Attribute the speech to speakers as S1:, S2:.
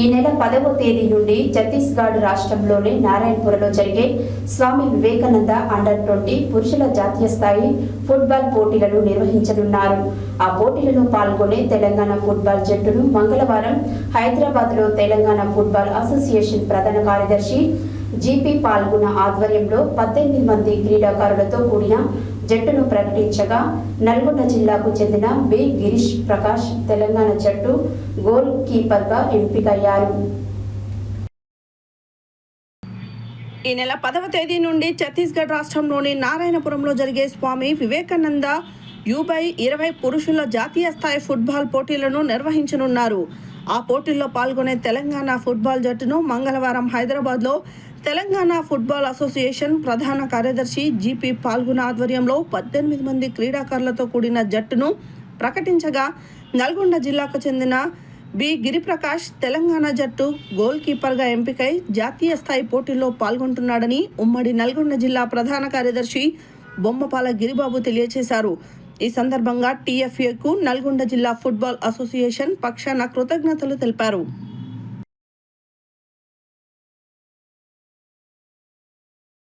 S1: ఈ నెల పదవ తేదీ నుండి ఛత్తీస్గఢ్ రాష్ట్రంలోని నారాయణపురలో జరిగే స్వామి వివేకానంద అండర్ ట్వంటీ పురుషుల జాతీయ స్థాయి ఫుట్బాల్ పోటీలను నిర్వహించనున్నారు. ఆ పోటీలలో పాల్గొనే తెలంగాణ ఫుట్బాల్ జట్టును మంగళవారం హైదరాబాద్లో తెలంగాణ ఫుట్బాల్ అసోసియేషన్ ప్రధాన కార్యదర్శి జీపీ పాల్గొన్న ఆధ్వర్యంలో పద్దెనిమిది మంది క్రీడాకారులతో కూడిన జట్టును ప్రకటించగా నల్గొండ జిల్లాకు చెందిన బి గిరీష్ ప్రకాష్ తెలంగాణ జట్టు గోల్ కీపర్గా ఎంపికయ్యారు.
S2: ఈ నెల పదవ తేదీ నుండి ఛత్తీస్గఢ్ రాష్ట్రంలోని నారాయణపురంలో జరిగే స్వామి వివేకానంద యూబై ఇరవై పురుషుల జాతీయ స్థాయి ఫుట్బాల్ పోటీలను నిర్వహించనున్నారు. ఆ పోటీల్లో పాల్గొనే తెలంగాణ ఫుట్బాల్ జట్టును మంగళవారం హైదరాబాద్లో తెలంగాణ ఫుట్బాల్ అసోసియేషన్ ప్రధాన కార్యదర్శి జీపీ పాల్గొన ఆధ్వర్యంలో పద్దెనిమిది మంది క్రీడాకారులతో కూడిన జట్టును ప్రకటించగా నల్గొండ జిల్లాకు చెందిన బి గిరిప్రకాష్ తెలంగాణ జట్టు గోల్ కీపర్గా ఎంపికై జాతీయ స్థాయి పోటీల్లో పాల్గొంటున్నాడని ఉమ్మడి నల్గొండ జిల్లా ప్రధాన కార్యదర్శి బొమ్మపాల గిరిబాబు తెలియజేశారు ఈ సందర్భంగా టీఎఫ్ఏకు నల్గొండ జిల్లా ఫుట్బాల్ అసోసియేషన్ పక్షాన కృతజ్ఞతలు తెలిపారు.